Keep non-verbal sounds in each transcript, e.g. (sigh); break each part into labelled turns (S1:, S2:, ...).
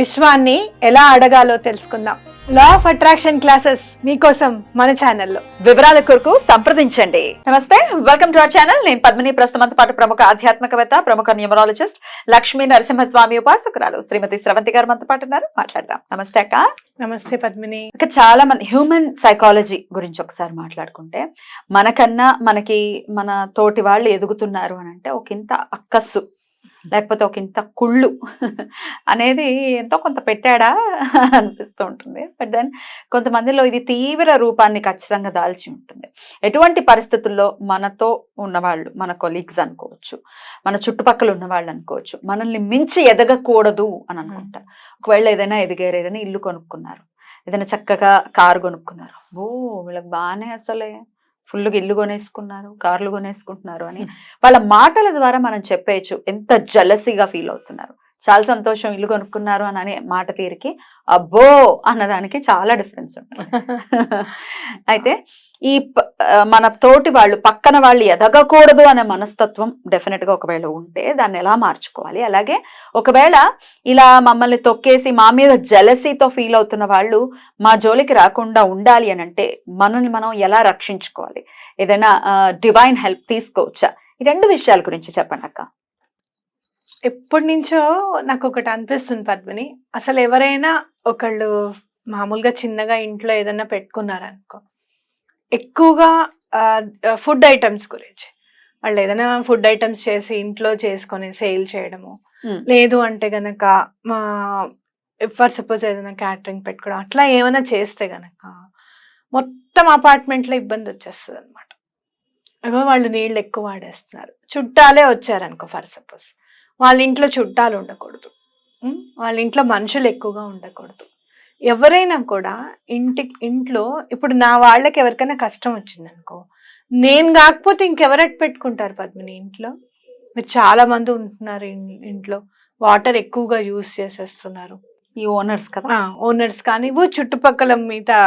S1: విశ్వాన్ని ఎలా అడగాలో తెలుసుకుందాం. లా ఆఫ్ అట్రాక్షన్ క్లాసెస్ మీకోసం మన ఛానల్లో
S2: వివరాల కొరకు సంప్రదించండి. నమస్తే వెల్కమ్ టు అవర్ ఛానల్ నేను పద్మిని ప్రస్తుతంతో పాటు ప్రముఖ ఆధ్యాత్మికవేత్త ప్రముఖ న్యూమరాలజిస్ట్ లక్ష్మీ నరసింహస్వామి ఉపాసకురాలు శ్రీమతి స్రవంతి గారు మనతో పాటు ఉన్నారు. మాట్లాడదాం. నమస్తే అక్క.
S1: నమస్తే పద్మిని.
S2: ఇక చాలా మంది హ్యూమన్ సైకాలజీ గురించి ఒకసారి మాట్లాడుకుంటే మనకన్నా మనకి మన తోటి వాళ్ళు ఎదుగుతున్నారు అని అంటే ఒక ఇంత అక్కస్సు (laughs) లేకపోతే ఒక ఇంత కుళ్ళు (laughs) అనేది ఎంతో కొంత పెట్టాడా (laughs) అనిపిస్తూ ఉంటుంది. బట్ దెన్ కొంతమందిలో ఇది తీవ్ర రూపాన్ని ఖచ్చితంగా దాల్చి ఉంటుంది. ఎటువంటి పరిస్థితుల్లో మనతో ఉన్నవాళ్ళు మన కొలీగ్స్ అనుకోవచ్చు మన చుట్టుపక్కల ఉన్నవాళ్ళు అనుకోవచ్చు మనల్ని మించి ఎదగకూడదు అని అనుకుంటారు ఒకవేళ ఏదైనా ఎదిగారు ఏదైనా ఇల్లు కొనుక్కున్నారు ఏదైనా చక్కగా కారు కొనుక్కున్నారు ఓ వీళ్ళకి బాగానే అసలే. ఫుల్గా ఇల్లు కొనేసుకున్నారు కార్లు కొనేసుకుంటున్నారు అని. వాళ్ళ మాటల ద్వారా మనం చెప్పేయచ్చు ఎంత జలసిగా ఫీల్ అవుతున్నారు. చాలా సంతోషం ఇల్లు కొనుక్కున్నారు అని అనే మాట తీరికి అబ్బో అన్నదానికి చాలా డిఫరెన్స్ ఉంటుంది. (laughs) అయితే ఈ మన తోటి వాళ్ళు పక్కన వాళ్ళు ఎదగకూడదు అనే మనస్తత్వం డెఫినెట్గా ఒకవేళ ఉంటే దాన్ని ఎలా మార్చుకోవాలి? అలాగే ఒకవేళ ఇలా మమ్మల్ని తొక్కేసి మా మీద జలసీతో ఫీల్ అవుతున్న వాళ్ళు మా జోలికి రాకుండా ఉండాలి అని అంటే మనల్ని మనం ఎలా రక్షించుకోవాలి? ఏదైనా డివైన్ హెల్ప్ తీసుకోవచ్చా? ఈ రెండు విషయాల గురించి చెప్పండి అక్క
S1: ఎప్పటి నుంచో నాకు ఒకటి అనిపిస్తుంది పద్మిని. అసలు ఎవరైనా ఒకళ్ళు మామూలుగా చిన్నగా ఇంట్లో ఏదైనా పెట్టుకున్నారనుకో ఎక్కువగా ఫుడ్ ఐటమ్స్ గురించి. వాళ్ళు ఏదైనా ఫుడ్ ఐటమ్స్ చేసి ఇంట్లో చేసుకొని సేల్ చేయడము. లేదు అంటే గనక మా ఫర్ సపోజ్ ఏదైనా క్యాటరింగ్ పెట్టుకోవడం అట్లా ఏమైనా చేస్తే గనక మొత్తం అపార్ట్మెంట్లో ఇబ్బంది వచ్చేస్తుంది అనమాట ఏమో వాళ్ళు నీళ్ళు ఎక్కువ వాడేస్తున్నారు. చుట్టాలే వచ్చారనుకో ఫర్ సపోజ్. వాళ్ళ ఇంట్లో చుట్టాలు ఉండకూడదు? వాళ్ళ ఇంట్లో మనుషులు ఎక్కువగా ఉండకూడదు. ఎవరైనా కూడా ఇంటి ఇంట్లో ఇప్పుడు నా వాళ్ళకి ఎవరికైనా కష్టం వచ్చింది అనుకో నేను కాకపోతే ఇంకెవరట్ పెట్టుకుంటారు పద్మిని ఇంట్లో? మీరు చాలా మంది ఉంటున్నారు ఇంట్లో. వాటర్ ఎక్కువగా యూస్ చేసేస్తున్నారు.
S2: ఈ ఓనర్స్ కదా?
S1: ఓనర్స్ కానివ్వు చుట్టుపక్కల మిగతా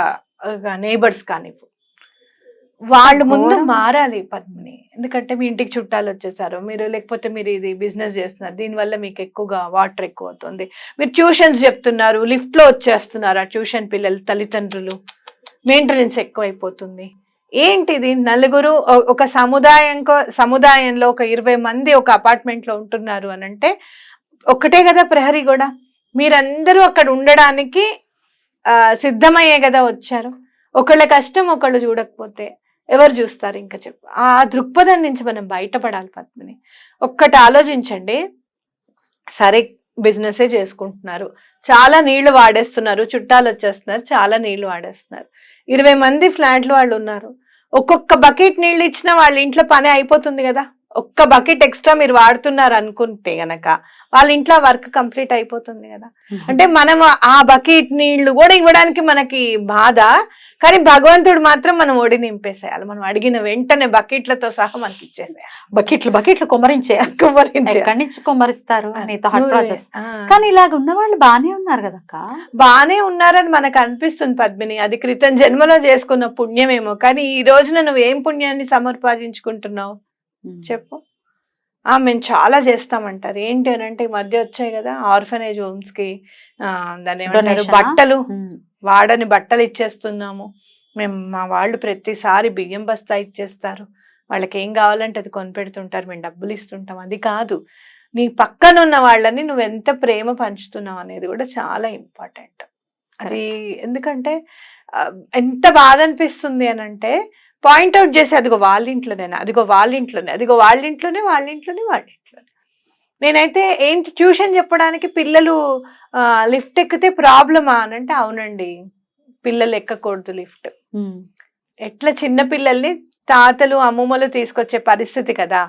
S1: నేబర్స్ కానివ్వు. వాళ్ళు ముందు. మారాలి పద్మిని. ఎందుకంటే మీ ఇంటికి చుట్టాలు వచ్చేసారు. మీరు లేకపోతే మీరు ఇది బిజినెస్ చేస్తున్నారు. దీనివల్ల మీకు ఎక్కువగా వాటర్ ఎక్కువ అవుతుంది. మీరు ట్యూషన్స్ చెప్తున్నారు. లిఫ్ట్లో వచ్చేస్తున్నారు ఆ ట్యూషన్ పిల్లలు తల్లిదండ్రులు. మెయింటెనెన్స్ ఎక్కువైపోతుంది. ఏంటిది? నలుగురు ఒక సముదాయంకో సముదాయంలో ఒక ఇరవై మంది ఒక అపార్ట్మెంట్లో ఉంటున్నారు అని అంటే ఒకటే కదా ప్రహరీ కూడా మీరందరూ అక్కడ ఉండడానికి సిద్ధమయ్యే కదా వచ్చారు. ఒకళ్ళ కష్టం ఒకళ్ళు చూడకపోతే. ఎవరు చూస్తారు? ఇంకా చెప్పు. ఆ దృక్పథం నుంచి మనం బయటపడాలి పద్మిని. ఒక్కటి ఆలోచించండి. సరే బిజినెసే చేసుకుంటున్నారు. చాలా నీళ్ళు వాడేస్తున్నారు. చుట్టాలు వచ్చేస్తున్నారు. చాలా నీళ్ళు వాడేస్తున్నారు. ఇరవై మంది ఫ్లాట్లు వాళ్ళు ఉన్నారు. ఒక్కొక్క బకెట్ నీళ్ళు ఇచ్చినా వాళ్ళ ఇంట్లో పని అయిపోతుంది కదా? ఒక్క బకెట్ ఎక్స్ట్రా మీరు వాడుతున్నారు అనుకుంటే గనక వాళ్ళ ఇంట్లో వర్క్ కంప్లీట్ అయిపోతుంది కదా. అంటే మనం ఆ బకెట్ నీళ్ళు కూడా ఇవ్వడానికి మనకి బాధ కానీ భగవంతుడు మాత్రం మనం ఒడి నింపేసేయాలి. మనం అడిగిన వెంటనే బకెట్లతో సహా మనకి ఇచ్చేసేయాలి.
S2: బకెట్లు బకెట్లు కుమ్మరించే. (laughs)
S1: కుమ్మరించేయాలి.
S2: ఎక్కడి నుంచి కుమ్మరిస్తారు. ప్రాసెస్. కానీ ఇలాగ ఉన్న వాళ్ళు బానే ఉన్నారు కదక్క
S1: బానే ఉన్నారని మనకు అనిపిస్తుంది పద్మిని. అది క్రితం జన్మలో చేసుకున్న పుణ్యమేమో. కానీ ఈ రోజున నువ్వు ఏం పుణ్యాన్ని సమర్పాదించుకుంటున్నావు? చెప్పు. ఆ మేము చాలా చేస్తామంటారు. ఏంటి అని అంటే ఈ మధ్య వచ్చాయి కదా ఆర్ఫనేజ్ హోమ్స్కి ఆ, దాన్ని ఏమంటారు? బట్టలు. వాడని బట్టలు ఇచ్చేస్తున్నాము. మేము మా వాళ్ళు ప్రతిసారి బియ్యం బస్తా ఇచ్చేస్తారు. వాళ్ళకి ఏం కావాలంటే అది కొనిపెడుతుంటారు. మేము డబ్బులు ఇస్తుంటాం. అది కాదు. నీ పక్కన ఉన్న వాళ్ళని నువ్వు ఎంత ప్రేమ పంచుతున్నావు అనేది కూడా చాలా ఇంపార్టెంట్. అది ఎందుకంటే ఎంత బాధ అనిపిస్తుంది అని అంటే పాయింట్అవుట్ చేసి అదిగో వాళ్ళ ఇంట్లోనే అదిగో వాళ్ళ ఇంట్లోనే అదిగో వాళ్ళ ఇంట్లోనే వాళ్ళ ఇంట్లోనే వాళ్ళ ఇంట్లోనే నేనైతే ఏంటి ట్యూషన్ చెప్పడానికి పిల్లలు లిఫ్ట్ ఎక్కితే ప్రాబ్లమా అని అంటే అవునండి. పిల్లలు ఎక్కకూడదు లిఫ్ట్. ఎట్లా చిన్న పిల్లల్ని తాతలు అమ్మమ్మలు తీసుకొచ్చే పరిస్థితి కదా.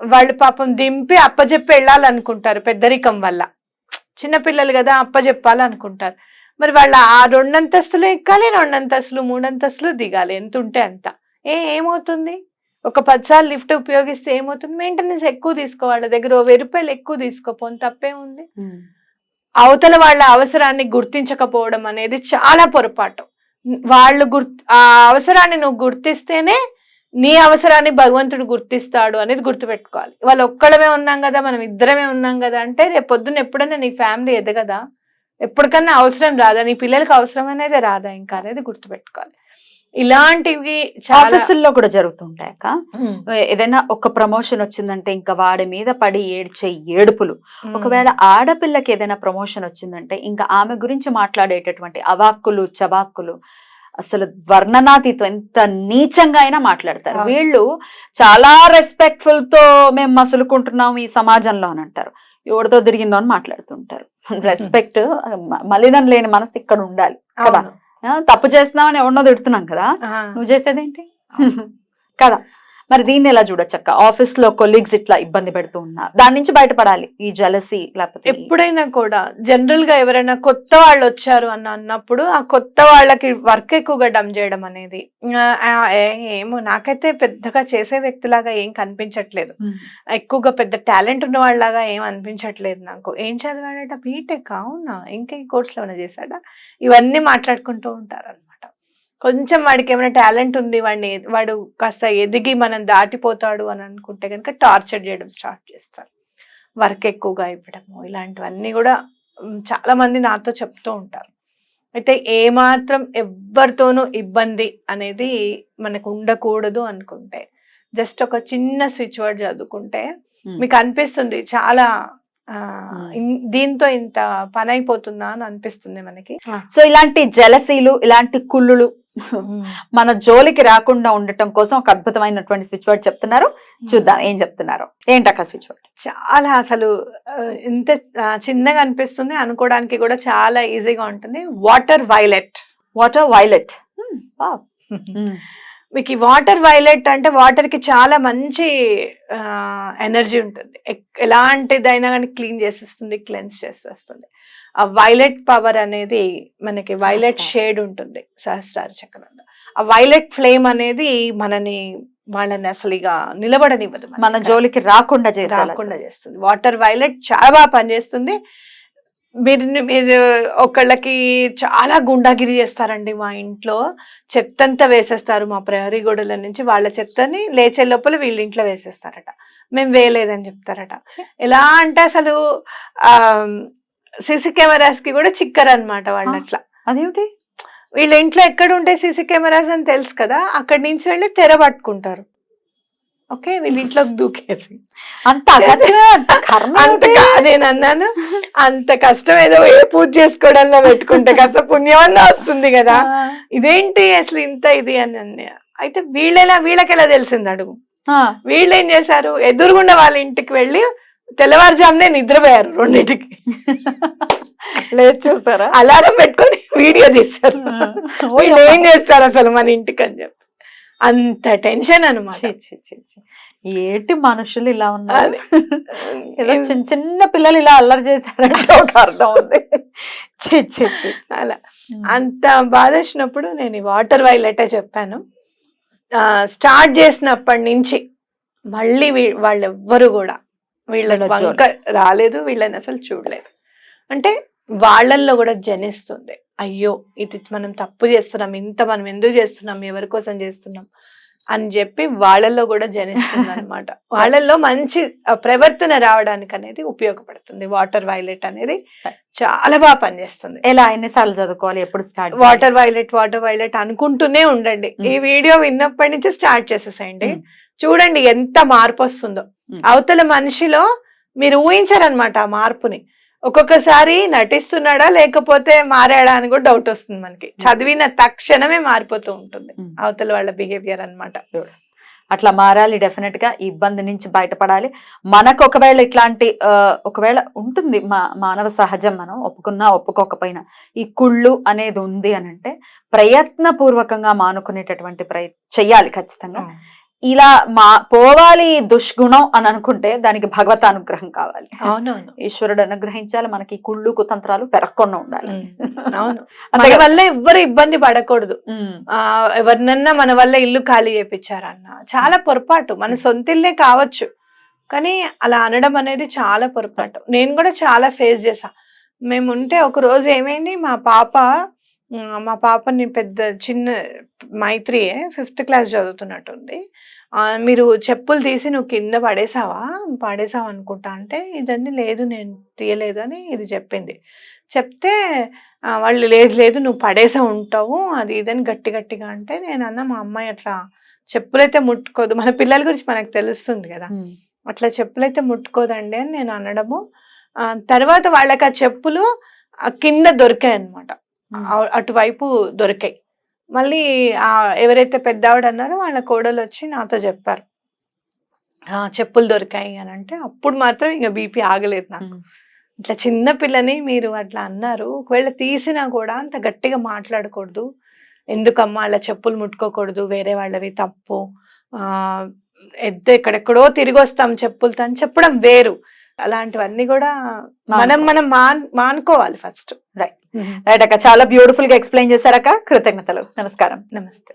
S1: వాళ్ళు పాపం దింపి అప్పజెప్పి వెళ్ళాలనుకుంటారు పెద్దరికం వల్ల. చిన్నపిల్లలు కదా అప్పజెప్పాలనుకుంటారు. మరి వాళ్ళ ఆ రెండంతస్తులు ఎక్కాలి రెండంతస్తులు మూడంతస్తులు దిగాలి. ఎంత ఉంటే అంత. ఏ ఏమవుతుంది? ఒక పదిసార్లు లిఫ్ట్ ఉపయోగిస్తే ఏమవుతుంది? మెయింటెనెన్స్ ఎక్కువ తీసుకో వాళ్ళ దగ్గర ఓ వెయ్యి రూపాయలు ఎక్కువ తీసుకోపోని తప్పే ఉంది అవతల వాళ్ళ అవసరాన్ని గుర్తించకపోవడం అనేది చాలా పొరపాటు. వాళ్ళు గుర్ ఆ అవసరాన్ని నువ్వు గుర్తిస్తేనే నీ అవసరాన్ని భగవంతుడు గుర్తిస్తాడు అనేది గుర్తుపెట్టుకోవాలి. వాళ్ళు ఒక్కడమే ఉన్నాం కదా మనం ఇద్దరమే ఉన్నాం కదా అంటే రేపు పొద్దున్న ఎప్పుడైనా నీ ఫ్యామిలీ ఎదగదా? ఎప్పటికన్నా అవసరం రాదా? నీ పిల్లలకి అవసరం అనేది రాదా ఇంకా అనేది గుర్తుపెట్టుకోవాలి. ఇలాంటివి
S2: ఆఫీసుల్లో కూడా జరుగుతుంటాయి అక్క.
S1: ఉమ్,
S2: ఏదైనా ఒక ప్రమోషన్ వచ్చిందంటే ఇంకా వాడి మీద పడి ఏడ్చే ఏడుపులు. ఒకవేళ ఆడపిల్లకి ఏదైనా ప్రమోషన్ వచ్చిందంటే ఇంకా ఆమె గురించి మాట్లాడేటటువంటి అవాక్కులు చవాక్కులు అసలు వర్ణనాతీతం ఎంత నీచంగా అయినా మాట్లాడతారు. వీళ్ళు చాలా రెస్పెక్ట్ఫుల్తో మేము మసులుకుంటున్నాం ఈ సమాజంలో అని అంటారు. ఎవరితో తిరిగిందో అని మాట్లాడుతుంటారు. (laughs) రెస్పెక్ట్ మలిదం లేని మనసు ఇక్కడ ఉండాలి కదా? తప్పు చేస్తున్నామని ఎవరినో తిడుతున్నాం కదా. నువ్వు చేసేదేంటి? (laughs) కదా? మరి దీన్ని ఎలా చూడొచ్చక్క ఆఫీస్లో కొలీగ్స్ ఇట్లా ఇబ్బంది పెడుతూ ఉన్నా దాని నుంచి బయటపడాలి ఈ జలసి లేకపోతే
S1: ఎప్పుడైనా కూడా. జనరల్గా ఎవరైనా కొత్త వాళ్ళు వచ్చారు అని అన్నప్పుడు ఆ కొత్త వాళ్ళకి వర్క్ ఎక్కువగా డమ్ చేయడం అనేది ఏమో నాకైతే పెద్దగా చేసే వ్యక్తిలాగా ఏం కనిపించట్లేదు. ఎక్కువగా పెద్ద టాలెంట్ ఉన్న వాళ్ళలాగా ఏం అనిపించట్లేదు నాకు. ఏం చదివాడట? బీటెక్ అవునా? ఇంకా ఈ కోర్సులో ఏమైనా చేశాడా? ఇవన్నీ మాట్లాడుకుంటూ ఉంటారు కొంచెం వాడికి ఏమైనా టాలెంట్ ఉంది వాడిని వాడు కాస్త ఎదిగి మనం దాటిపోతాడు అని అనుకుంటే కనుక టార్చర్ చేయడం స్టార్ట్ చేస్తారు. వర్క్ ఎక్కువగా ఇవ్వడము ఇలాంటివన్నీ కూడా చాలా మంది నాతో చెప్తూ ఉంటారు. అయితే ఏమాత్రం ఎవరితోనూ ఇబ్బంది అనేది మనకు ఉండకూడదు అనుకుంటే జస్ట్ ఒక చిన్న స్విచ్ వర్డ్ చదువుకుంటే. మీకు అనిపిస్తుంది చాలా దీంతో ఇంత పని అయిపోతుందా అని అనిపిస్తుంది మనకి.
S2: సో ఇలాంటి జలసీలు ఇలాంటి కుళ్ళులు మన జోలికి రాకుండా ఉండటం కోసం ఒక అద్భుతమైనటువంటి స్విచ్ వర్డ్ చెప్తున్నారు. చూద్దాం ఏం చెప్తున్నారు. ఏంటక్క స్విచ్ వర్డ్
S1: చాలా అసలు ఇంత చిన్నగా అనిపిస్తుంది. అనుకోవడానికి కూడా చాలా ఈజీగా ఉంటుంది. వాటర్ వైలెట్
S2: వాటర్ వైలెట్
S1: మీకు ఈ వాటర్ వైలెట్ అంటే వాటర్కి చాలా మంచి ఎనర్జీ ఉంటుంది. ఎలాంటిదైనా కానీ క్లీన్ చేసేస్తుంది క్లెన్స్ చేసేస్తుంది. ఆ వైలెట్ పవర్ అనేది మనకి వైలెట్. షేడ్ ఉంటుంది సహస్రార చక్రంలో. ఆ వైలెట్ ఫ్లేమ్ అనేది మనని వాళ్ళని అసలు ఇక నిలబడనివ్వదు
S2: మన. జోలికి రాకుండా
S1: రాకుండా చేస్తుంది. వాటర్ వైలెట్ చాలా బాగా పనిచేస్తుంది. మీరు మీరు ఒకళ్ళకి చాలా గుండాగిరి చేస్తారండి మా ఇంట్లో. చెత్త అంతా వేసేస్తారు మా ప్రహరీ గోడల నుంచి. వాళ్ళ చెత్తని లేచే లోపల వీళ్ళ ఇంట్లో వేసేస్తారట. మేము వేయలేదని చెప్తారట. ఎలా అంటే అసలు ఆ సీసీ కెమెరాస్కి కూడా చిక్కరు అనమాట వాళ్ళు. అట్లా
S2: అదేమిటి?
S1: వీళ్ళ ఇంట్లో ఎక్కడ ఉంటాయి సీసీ కెమెరాస్ అని తెలుసు కదా అక్కడి నుంచి వెళ్ళి తెర పట్టుకుంటారు. ఓకే వీళ్ళ ఇంట్లోకి దూకేసి.
S2: అంత (laughs)
S1: నేను అన్నాను అంత కష్టం ఏదో ఏ పూజ చేసుకోవడంలో పెట్టుకుంటే కాస్త పుణ్యమన్నా వస్తుంది కదా. ఇదేంటి అసలు ఇంత ఇది అని అన్న. అయితే వీళ్ళెలా వీళ్ళకెలా తెలిసింది అడుగు. వీళ్ళు ఏం చేశారు? ఎదురుగుండా వాళ్ళ ఇంటికి వెళ్ళి తెల్లవారుజామునే నిద్రపోయారు రెండింటికి. (laughs)
S2: లేదు చూసారా?
S1: అలారం పెట్టుకొని వీడియో తీస్తారు వీళ్ళు ఏం చేస్తారు అసలు మన ఇంటికి అని చెప్పి. అంత టెన్షన్ అనమాట.
S2: ఏటి మనుషులు ఇలా ఉన్నారు ఏదో. చిన్న చిన్న పిల్లలు ఇలా అల్లరి చేశారంటే ఒక అర్థం ఉంది.
S1: అలా అంత బాధ వచ్చినప్పుడు నేను ఈ వాటర్ వైలెటే చెప్పాను స్టార్ట్ చేసినప్పటి నుంచి మళ్ళీ వీ- వాళ్ళెవ్వరు కూడా వీళ్ళ
S2: వీళ్ళ జోలికి.
S1: వంక రాలేదు వీళ్ళని అసలు చూడలేదు అంటే వాళ్ళల్లో కూడా జనిస్తుంది అయ్యో ఇది మనం తప్పు చేస్తున్నాం ఇంత మనం ఎందుకు చేస్తున్నాం ఎవరి కోసం చేస్తున్నాం అని చెప్పి వాళ్ళల్లో కూడా జనిస్తుంది అనమాట (laughs) వాళ్ళల్లో మంచి ప్రవర్తన రావడానికి అనేది ఉపయోగపడుతుంది. వాటర్ వైలెట్ అనేది చాలా బాగా పనిచేస్తుంది.
S2: ఎలా ఎన్నిసార్లు చదువుకోవాలి ఎప్పుడు start
S1: water violet water violet అనుకుంటూనే ఉండండి.
S2: Mm.
S1: ఈ వీడియో విన్నప్పటి నుంచి స్టార్ట్ చేసేసేయండి.
S2: Mm.
S1: చూడండి ఎంత మార్పు వస్తుందో.
S2: Mm.
S1: అవతల మనిషిలో మీరు ఊహించారనమాట ఆ మార్పుని. ఒక్కొక్కసారి నటిస్తున్నాడా లేకపోతే మారాడా అని కూడా డౌట్ వస్తుంది మనకి. చదివిన తక్షణమే మారిపోతూ ఉంటుంది
S2: Mm.
S1: అవతల వాళ్ళ బిహేవియర్ అన్నమాట.
S2: అట్లా మారాలి డెఫినెట్గా ఈ ఇబ్బంది నుంచి బయటపడాలి. మనకు ఒకవేళ ఇట్లాంటి ఒకవేళ ఉంటుంది మా మానవ సహజం మనం ఒప్పుకున్నా ఒప్పుకోకపోయినా ఈ కుళ్ళు అనేది ఉంది అని అంటే ప్రయత్నపూర్వకంగా మానుకునేటటువంటి ప్రయత్ చెయ్యాలి ఖచ్చితంగా. ఇలా మా పోవాలి దుష్గుణం అని అనుకుంటే దానికి భగవత్ అనుగ్రహం కావాలి.
S1: అవునవును.
S2: ఈశ్వరుడు అనుగ్రహించాలి మనకి కుళ్ళు కుతంత్రాలు పెరగకుండా ఉండాలి.
S1: అవును. (laughs) మన? వల్ల ఎవ్వరు ఇబ్బంది పడకూడదు. ఎవరినన్నా మన వల్ల ఇల్లు ఖాళీ చేపించారన్న చాలా పొరపాటు. మన సొంత ఇల్లే కావచ్చు. కానీ అలా అనడం అనేది చాలా పొరపాటు. నేను కూడా చాలా ఫేస్ చేసా మేము ఉంటే ఒక రోజు ఏమైంది మా పాప మా పాపని పెద్ద చిన్న మైత్రియే ఫిఫ్త్ క్లాస్ చదువుతున్నట్టుంది. మీరు చెప్పులు తీసి నువ్వు కింద పడేసావా పడేసావా అనుకుంటా అంటే ఇదన్నీ లేదు నేను తీయలేదు అని ఇది చెప్పింది. చెప్తే వాళ్ళు లేదు లేదు నువ్వు పడేసా ఉంటావు అది ఇదని గట్టి గట్టిగా అంటే నేను అన్న మా అమ్మాయి అట్లా చెప్పులైతే ముట్టుకోదు. మన పిల్లల గురించి మనకు తెలుస్తుంది కదా. అట్లా చెప్పులైతే ముట్టుకోదండి అని నేను అనడము. తర్వాత వాళ్ళకి ఆ చెప్పులు కింద దొరికాయి అనమాట. అటువైపు దొరికాయి. మళ్ళీ ఆ ఎవరైతే పెద్దవాడు అన్నారో వాళ్ళ కోడలు వచ్చి నాతో చెప్పారు. "ఆ, చెప్పులు దొరికాయి అని అంటే అప్పుడు మాత్రం ఇంకా బీపీ ఆగలేదు నాకు. ఇట్లా చిన్న పిల్లని మీరు అట్లా అన్నారు ఒకవేళ తీసినా కూడా అంత గట్టిగా మాట్లాడకూడదు. ఎందుకమ్మా అలా చెప్పులు ముట్టుకోకూడదు? వేరే వాళ్ళవి తప్పు. ఎద్దు ఎక్కడెక్కడో తిరిగి వస్తాం చెప్పులతో అని చెప్పడం వేరు. అలాంటివన్నీ కూడా మనం మనం మాన్ మానుకోవాలి ఫస్ట్. Mm-hmm.
S2: రైట్ అక్క? చాలా బ్యూటిఫుల్గా ఎక్స్ప్లెయిన్ చేశారక్క. కృతజ్ఞతలు. నమస్కారం.
S1: నమస్తే.